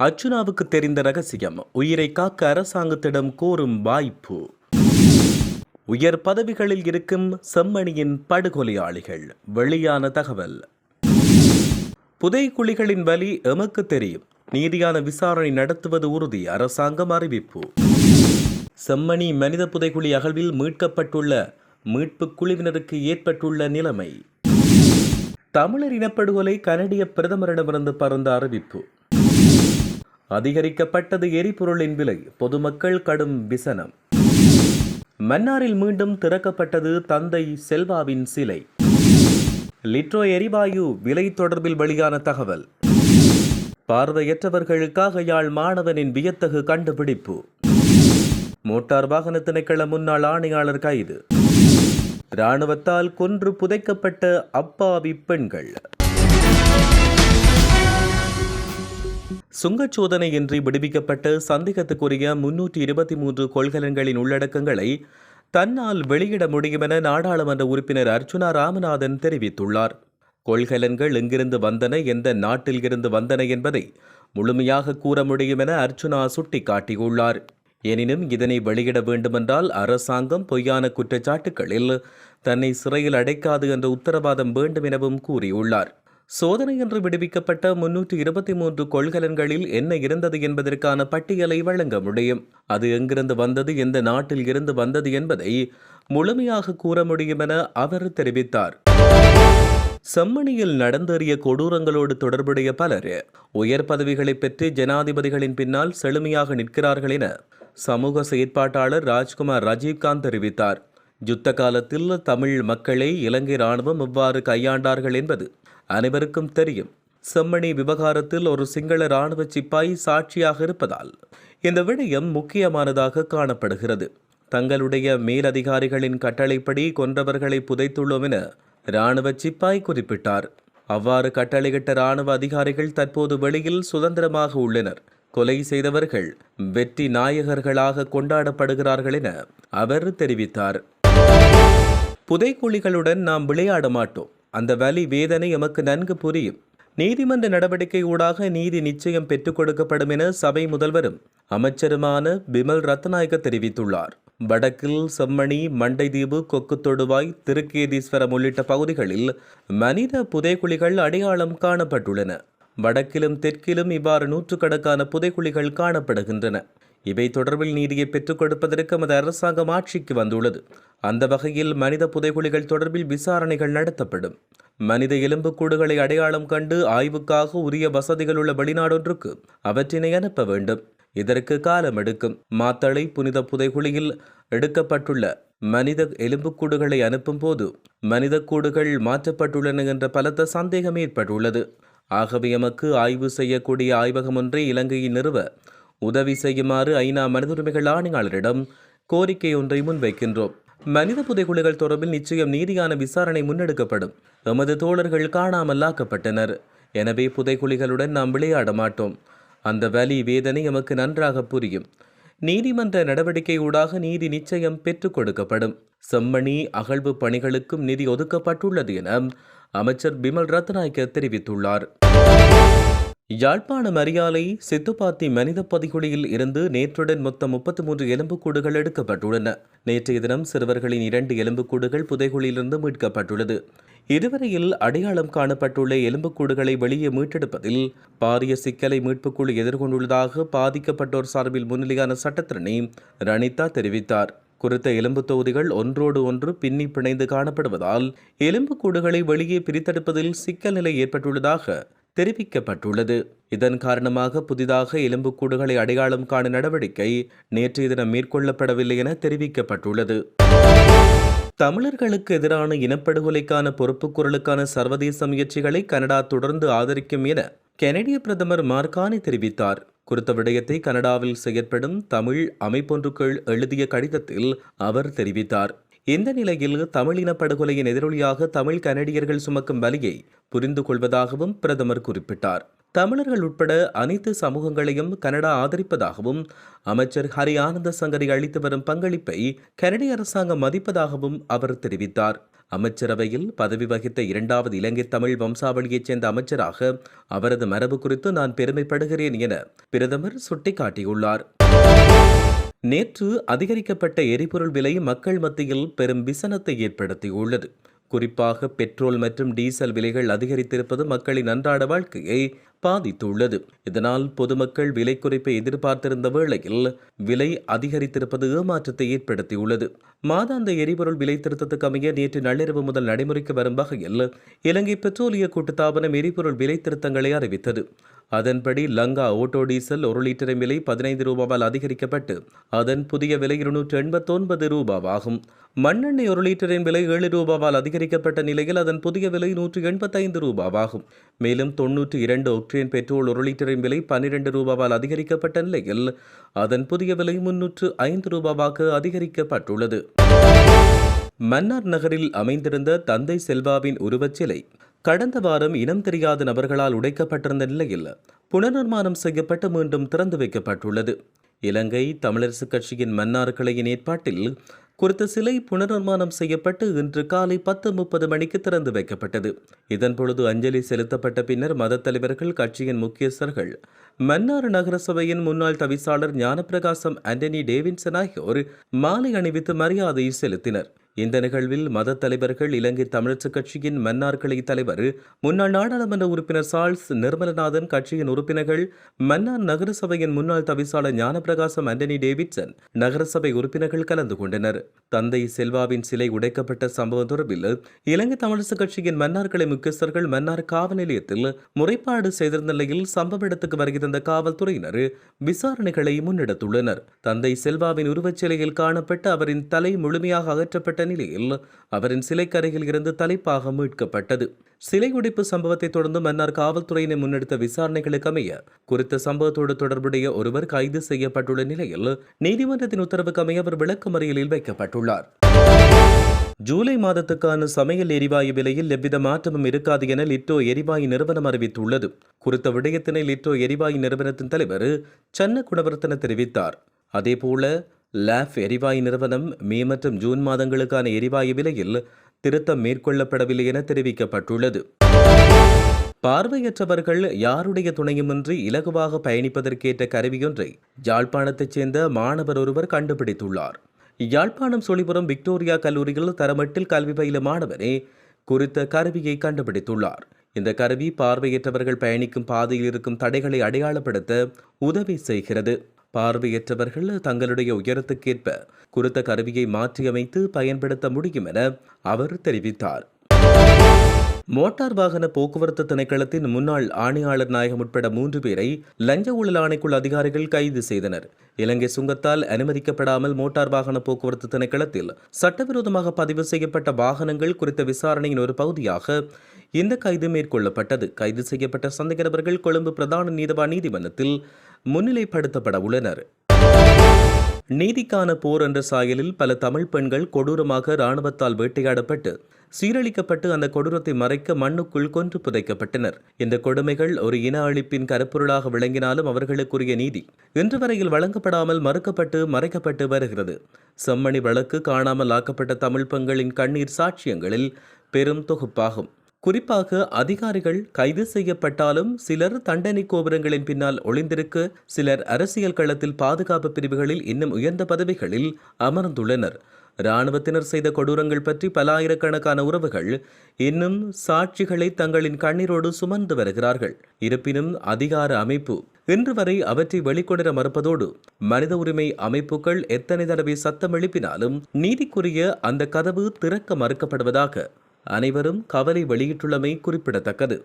அர்ச்சுனாவுக்கு தெரிந்த ரகசியம் உயிரை காக்க அரசாங்கத்திடம் கோரும் வாய்ப்பு. உயர் பதவிகளில் இருக்கும் செம்மணியின் படுகொலையாளிகள் வெளியான தகவல். புதைக்குழிகளின் வலி எமக்கு தெரியும். நீதியான விசாரணை நடத்துவது உறுதி அரசாங்கம் அறிவிப்பு. செம்மணி மனித புதைக்குழி அகழ்வில் மீட்கப்பட்டுள்ள மீட்புக் குழுவினருக்கு ஏற்பட்டுள்ள நிலைமை. தமிழர் இனப்படுகொலை கனடிய பிரதமரிடமிருந்து பறந்த அறிவிப்பு. அதிகரிக்கப்பட்டது எரிபொருளின் விலை பொதுமக்கள் கடும் விசனம். மன்னாரில் மீண்டும் திறக்கப்பட்டது தந்தை செல்வாவின் சிலை. லிட்ரோ எரிவாயு விலை தொடர்பில் வெளியான தகவல். பார்வையற்றவர்களுக்காக யாழ் மாணவனின் வியத்தகு கண்டுபிடிப்பு. மோட்டார் வாகன திணைக்கள முன்னாள் ஆணையாளர் கைது. இராணுவத்தால் கொன்று புதைக்கப்பட்ட அப்பாவி பெண்கள். சுங்கச் சோதனையின்றி விடுவிக்கப்பட்ட சந்தேகத்துக்குரிய முன்னூற்றி இருபத்தி மூன்று கொள்கலன்களின் உள்ளடக்கங்களை தன்னால் வெளியிட முடியும் என நாடாளுமன்ற உறுப்பினர் அர்ச்சுனா ராமநாதன் தெரிவித்துள்ளார். கொள்கலன்கள் எங்கிருந்து வந்தன எந்த நாட்டில் இருந்து வந்தன என்பதை முழுமையாக கூற முடியும் என அர்ச்சுனா சுட்டிக்காட்டியுள்ளார். எனினும் இதனை வெளியிட வேண்டுமென்றால் அரசாங்கம் பொய்யான குற்றச்சாட்டுகளில் தன்னை சிறையில் அடைக்காது என்ற உத்தரவாதம் வேண்டும் எனவும் கூறியுள்ளார். சோதனையன்று விடுவிக்கப்பட்ட முன்னூற்று இருபத்தி மூன்று கொள்கலன்களில் என்ன இருந்தது என்பதற்கான பட்டியலை வழங்க முடியும். அது எங்கிருந்து வந்தது எந்த நாட்டில் இருந்து வந்தது என்பதை முழுமையாக கூற முடியும் என அவர் தெரிவித்தார். செம்மணியில் நடந்தேறிய கொடூரங்களோடு தொடர்புடைய பலர் உயர் பதவிகளை பெற்று ஜனாதிபதிகளின் பின்னால் செழுமையாக நிற்கிறார்கள் என சமூக செயற்பாட்டாளர் ராஜ்குமார் ராஜீவ்காந்த் தெரிவித்தார். யுத்த காலத்தில் தமிழ் மக்களை இலங்கை ராணுவம் எவ்வாறு கையாண்டார்கள் என்பது அனைவருக்கும் தெரியும் செம்மணி விவகாரத்தில் ஒரு சிங்கள ராணுவ சிப்பாய் சாட்சியாக இருப்பதால் இந்த விடயம் முக்கியமானதாக காணப்படுகிறது. தங்களுடைய மேலதிகாரிகளின் கட்டளைப்படி கொன்றவர்களை புதைத்துள்ளோம் என இராணுவ சிப்பாய் குறிப்பிட்டார். அவ்வாறு கட்டளையிட்ட இராணுவ அதிகாரிகள் தற்போது வெளியில் சுதந்திரமாக உள்ளனர். கொலை செய்தவர்கள் வெற்றி நாயகர்களாக கொண்டாடப்படுகிறார்கள் என அவர் தெரிவித்தார். புதைக்குழிகளுடன் நாம் விளையாட மாட்டோம். அந்த வலி வேதனை எமக்கு நன்கு புரியும். நீதிமன்ற நடவடிக்கை ஊடாக நீதி நிச்சயம் பெற்றுக் கொடுக்கப்படும் என சபை முதல்வரும் அமைச்சருமான பிமல் ரத்நாயக தெரிவித்துள்ளார். வடக்கில் செம்மணி மண்டைதீவு கொக்கு தொடுவாய் திருக்கேதீஸ்வரம் உள்ளிட்ட பகுதிகளில் மனித புதைக்குழிகள் அடையாளம் காணப்பட்டுள்ளன. வடக்கிலும் தெற்கிலும் இவ்வாறு நூற்றுக்கணக்கான புதைக்குழிகள் காணப்படுகின்றன. இவை தொடர்பில் நீதியை பெற்றுக் கொடுப்பதற்கு நமது அரசாங்கம் ஆட்சிக்கு வந்துள்ளது. அந்த வகையில் மனித புதைகுழிகள் தொடர்பில் விசாரணைகள் நடத்தப்படும். மனித எலும்புக்கூடுகளை அடையாளம் கண்டு ஆய்வுக்காக உரிய வசதிகள் உள்ள வெளிநாடொன்றுக்கு அவற்றினை அனுப்ப வேண்டும். இதற்கு காலம் எடுக்கும். மாத்தளை புனித புதைகுழியில் எடுக்கப்பட்டுள்ள மனித எலும்புக்கூடுகளை அனுப்பும் போது மனித கூடுகள் மாற்றப்பட்டுள்ளன என்ற பலத்த சந்தேகம் ஏற்பட்டுள்ளது. ஆகவே எமக்கு ஆய்வு செய்யக்கூடிய ஆய்வகம் ஒன்றை இலங்கையில் நிறுவ உதவி செய்யுமாறு ஐநா மனித உரிமைகள் ஆணையாளரிடம் கோரிக்கை ஒன்றை முன்வைக்கின்றோம். மனித புதைகுழிகள் தொடர்பில் நிச்சயம் நீதியான விசாரணை முன்னெடுக்கப்படும். எமது தோழர்கள் காணாமல் ஆக்கப்பட்டனர். எனவே புதைகுழிகளுடன் நாம் விளையாட மாட்டோம். அந்த வலி வேதனை எமக்கு நன்றாக புரியும். நீதிமன்ற நடவடிக்கை ஊடாக நீதி நிச்சயம் பெற்றுக் கொடுக்கப்படும். செம்மணி அகழ்வு பணிகளுக்கும் நிதி ஒதுக்கப்பட்டுள்ளது என அமைச்சர் பிமல் ரத்நாயக்க தெரிவித்துள்ளார். யாழ்ப்பாண மரியாலை சித்துப்பாத்தி மனித பதிகுழியில் இருந்து நேற்றுடன் மொத்தம் முப்பத்தி மூன்று எலும்புக்கூடுகள் எடுக்கப்பட்டுள்ளன. நேற்றைய தினம் சிறுவர்களின் இரண்டு எலும்புக்கூடுகள் புதைகுழியிலிருந்து மீட்கப்பட்டுள்ளது. இதுவரையில் அடையாளம் காணப்பட்டுள்ள எலும்புக்கூடுகளை வெளியே மீட்டெடுப்பதில் பாரிய சிக்கலை மீட்புக்குழு எதிர்கொண்டுள்ளதாக பாதிக்கப்பட்டோர் சார்பில் முன்னிலையான சட்டத்திரணி ரணிதா தெரிவித்தார். குறித்த எலும்பு தொகுதிகள் ஒன்றோடு ஒன்று பின்னி பிணைந்து காணப்படுவதால் எலும்புக்கூடுகளை வெளியே பிரித்தெடுப்பதில் சிக்கல் நிலை ஏற்பட்டுள்ளதாக தெரிவிக்கப்பட்டுள்ளது. இதன் காரணமாக புதிதாக எலும்புக்கூடுகளை அடையாளம் காண நடவடிக்கை நேற்றைய தினம் மேற்கொள்ளப்படவில்லை என தெரிவிக்கப்பட்டுள்ளது. தமிழர்களுக்கு எதிரான இனப்படுகொலைக்கான பொறுப்புக்குரலுக்கான சர்வதேச முயற்சிகளை கனடா தொடர்ந்து ஆதரிக்கும் என கெனடிய பிரதமர் மார்கானி தெரிவித்தார். குறித்த விடயத்தை கனடாவில் செயற்படும் தமிழ் அமைப்பொன்றுக்குள் எழுதிய கடிதத்தில் அவர் தெரிவித்தார். இந்த நிலையில் தமிழ் இனப்படுகொலையின் எதிரொலியாக தமிழ் கனடியர்கள் சுமக்கும் வலியை புரிந்து கொள்வதாகவும் பிரதமர் குறிப்பிட்டார். தமிழர்கள் உட்பட அனைத்து சமூகங்களையும் கனடா ஆதரிப்பதாகவும் அமைச்சர் ஹரி ஆனந்த சங்கரி அளித்து வரும் பங்களிப்பை கனடிய அரசாங்கம் மதிப்பதாகவும் அவர் தெரிவித்தார். அமைச்சரவையில் பதவி வகித்த இரண்டாவது இலங்கை தமிழ் வம்சாவளியைச் சேர்ந்த அமைச்சராக அவரது மரபு குறித்து நான் பெருமைப்படுகிறேன் என பிரதமர் சுட்டிக்காட்டியுள்ளார். நேற்று அதிகரிக்கப்பட்ட எரிபொருள் விலை மக்கள் மத்தியில் பெரும் விசனத்தை ஏற்படுத்தியுள்ளது. குறிப்பாக பெட்ரோல் மற்றும் டீசல் விலைகள் அதிகரித்திருப்பது மக்களின் அன்றாட வாழ்க்கையை பாதித்துள்ளது. இதனால் பொதுமக்கள் விலை குறைப்பை எதிர்பார்த்திருந்த வேளையில் விலை அதிகரித்திருப்பது ஏமாற்றத்தை ஏற்படுத்தியுள்ளது. மாதாந்த எரிபொருள் விலை திருத்தத்துக்கு அமைய நேற்று நள்ளிரவு முதல் நடைமுறைக்கு வரும் வகையில் இலங்கை பெட்ரோலிய கூட்டுத்தாபனம் எரிபொருள் விலை திருத்தங்களை அறிவித்தது. அதன்படி லங்கா ஓட்டோ டீசல் ஒரு லிட்டரின் விலை பதினைந்து ரூபாவால் அதிகரிக்கப்பட்டு அதன் புதிய விலை இருநூற்று எண்பத்தொன்பது ரூபாவாகும். மண்ணெண்ணெய் ஒரு லிட்டரின் விலை ஏழு ரூபாவால் அதிகரிக்கப்பட்ட நிலையில் அதன் புதிய விலை நூற்று எண்பத்தைந்து ரூபாவாகும். மேலும் தொன்னூற்றி இரண்டு ஒக்டேன் பெட்ரோல் ஒரு லிட்டரின் விலை பன்னிரண்டு ரூபாவால் அதிகரிக்கப்பட்ட நிலையில் அதன் புதிய விலை முன்னூற்று ஐந்து ரூபாவாக அதிகரிக்கப்பட்டுள்ளது. மன்னார் நகரில் அமைந்திருந்த தந்தை செல்வாவின் உருவச்சிலை கடந்த வாரம் இனம் தெரியாத நபர்களால் உடைக்கப்பட்டிருந்த நிலையில் புனர்நிர்மாணம் செய்யப்பட்டு மீண்டும் திறந்து வைக்கப்பட்டுள்ளது. இலங்கை தமிழரசுக் கட்சியின் மன்னார் கிளையின் ஏற்பாட்டில் குறித்த சிலை புனர்நிர்மாணம் செய்யப்பட்டு இன்று காலை பத்து முப்பது மணிக்கு திறந்து வைக்கப்பட்டது. இதன் பொழுது அஞ்சலி செலுத்தப்பட்ட பின்னர் மதத் தலைவர்கள் கட்சியின் முக்கியஸ்தர்கள் மன்னார் நகரசபையின் முன்னாள் தவிசாளர் ஞானப்பிரகாசம் ஆண்டனி டேவின்சன் ஆகியோர் மாலை அணிவித்து மரியாதை செலுத்தினர். இந்த நிகழ்வில் மத தலைவர்கள் இலங்கை தமிழர் கட்சியின் மன்னார் கிளை தலைவர் முன்னாள் நாடாளுமன்ற உறுப்பினர் சார்ல்ஸ் நிர்மலநாதன் கட்சியின் உறுப்பினர்கள் மன்னார் நகரசபையின் முன்னாள் தவிசாளர் ஞானபிரகாசம் ஆண்டனி டேவிட்சன் நகரசபை உறுப்பினர்கள் கலந்து கொண்டனர். தந்தை செல்வாவின் சிலை உடைக்கப்பட்ட சம்பவம் தொடர்பில் இலங்கை தமிழரசுக் கட்சியின் மன்னார் கிளை முக்கியஸ்தர்கள் மன்னார் காவல் நிலையத்தில் முறைப்பாடு செய்திருந்த நிலையில் சம்பவ இடத்துக்கு வருகை தந்த காவல்துறையினர் விசாரணைகளை முன்னெடுத்துள்ளனர். தந்தை செல்வாவின் உருவச்சிலையில் காணப்பட்ட அவரின் தலை முழுமையாக அகற்றப்பட்ட நிலையில் அவரின் சிலைக்கரையில் இருந்து தலைப்பாக மீட்கப்பட்டது. சிலை உடைப்பு சம்பவத்தை தொடர்ந்து மன்னார் காவல்துறையினர் முன்னெடுத்த விசாரணைகளுக்கமைய குறித்த சம்பவத்தோடு தொடர்புடைய ஒருவர் கைது செய்யப்பட்டுள்ள நிலையில் நீதிமன்றத்தின் உத்தரவுக்கமைய அவர் விளக்கமறியலில் வைக்கப்பட்டுள்ளார். ஜூலை மாதத்துக்கான சமையல் எரிவாயு விலையில் எவ்வித மாற்றமும் இருக்காது என லிட்டோ எரிவாயு நிறுவனம் அறிவித்துள்ளது. குறித்த விடயத்தினை லிட்டோ எரிவாயு நிறுவனத்தின் தலைவர் சன்ன குணவர்த்தன தெரிவித்தார். அதேபோல லாஃப் எரிவாயு நிறுவனம் மே மற்றும் ஜூன் மாதங்களுக்கான எரிவாயு விலையில் திருத்தம் மேற்கொள்ளப்படவில்லை என தெரிவிக்கப்பட்டுள்ளது. பார்வையற்றவர்கள் யாருடைய துணையுமின்றி இலகுவாக பயணிப்பதற்கேற்ற கருவியொன்றை யாழ்ப்பாணத்தைச் சேர்ந்த மாணவர் ஒருவர் கண்டுபிடித்துள்ளார். யாழ்ப்பாணம் சொலிபுரம் விக்டோரியா கல்லூரியில் தரமட்டில் கல்வி பயிலும் மாணவரே குறித்த கருவியை கண்டுபிடித்துள்ளார். இந்த கருவி பார்வையற்றவர்கள் பயணிக்கும் பாதையில் இருக்கும் தடைகளை அடையாளப்படுத்த உதவி செய்கிறது. பார்வையற்றவர்கள் தங்களுடைய உயரத்துக்கேற்ப குறித்த கருவியை மாற்றியமைத்து பயன்படுத்த முடியும் என அவர் தெரிவித்தார். மோட்டார் வாகன போக்குவரத்து திணைக்களத்தின் முன்னாள் ஆணையாளர் நாயகம் உட்பட மூன்று பேரை லஞ்ச ஊழல் ஆணைக்குள் அதிகாரிகள் கைது செய்தனர். இலங்கை சுங்கத்தால் அனுமதிக்கப்படாமல் மோட்டார் வாகன போக்குவரத்து திணைக்களத்தில் சட்டவிரோதமாக பதிவு செய்யப்பட்ட வாகனங்கள் குறித்த விசாரணையின் ஒரு பகுதியாக இந்த கைது மேற்கொள்ளப்பட்டது. கைது செய்யப்பட்ட சந்தேக நபர்கள் கொழும்பு பிரதான நீதவான் நீதிமன்றத்தில் முன்னிலைப்படுத்தப்பட உள்ளனர் நீதிக்கான போர் என்ற சாயலில் பல தமிழ் பெண்கள் கொடூரமாக இராணுவத்தால் வேட்டையாடப்பட்டு சீரழிக்கப்பட்டு அந்த கொடூரத்தை மறைக்க மண்ணுக்குள் கொன்று புதைக்கப்பட்டனர். இந்த கொடுமைகள் ஒரு இன அழிப்பின் கருப்பொருளாக விளங்கினாலும் அவர்களுக்குரிய நீதி இன்று வரையில் வழங்கப்படாமல் மறுக்கப்பட்டு மறைக்கப்பட்டு வருகிறது. செம்மணி வழக்கு காணாமல் ஆக்கப்பட்ட தமிழ் பெண்களின் கண்ணீர் சாட்சியங்களில் பெரும் தொகுப்பாகும். குறிப்பாக அதிகாரிகள் கைது செய்யப்பட்டாலும் சிலர் தண்டனை கோபுரங்களின் பின்னால் ஒளிந்திருக்க சிலர் அரசியல் களத்தில் பாதுகாப்பு பிரிவுகளில் இன்னும் உயர்ந்த பதவிகளில் அமர்ந்துள்ளனர். இராணுவத்தினர் செய்த கொடூரங்கள் பற்றி பல ஆயிரக்கணக்கான உறவுகள் இன்னும் சாட்சிகளை தங்களின் கண்ணீரோடு சுமந்து வருகிறார்கள். இருப்பினும் அதிகார அமைப்பு இன்று வரை அவற்றை வெளிக்கொணர மறுப்பதோடு மனித உரிமை அமைப்புகள் எத்தனை தடவை சத்தம் எழுப்பினாலும் நீதிக்குரிய அந்த கதவு திறக்க மறுக்கப்படுவதாக அனைவரும் கவலை வெளியிட்டுள்ளமை குறிப்பிடத்தக்கது.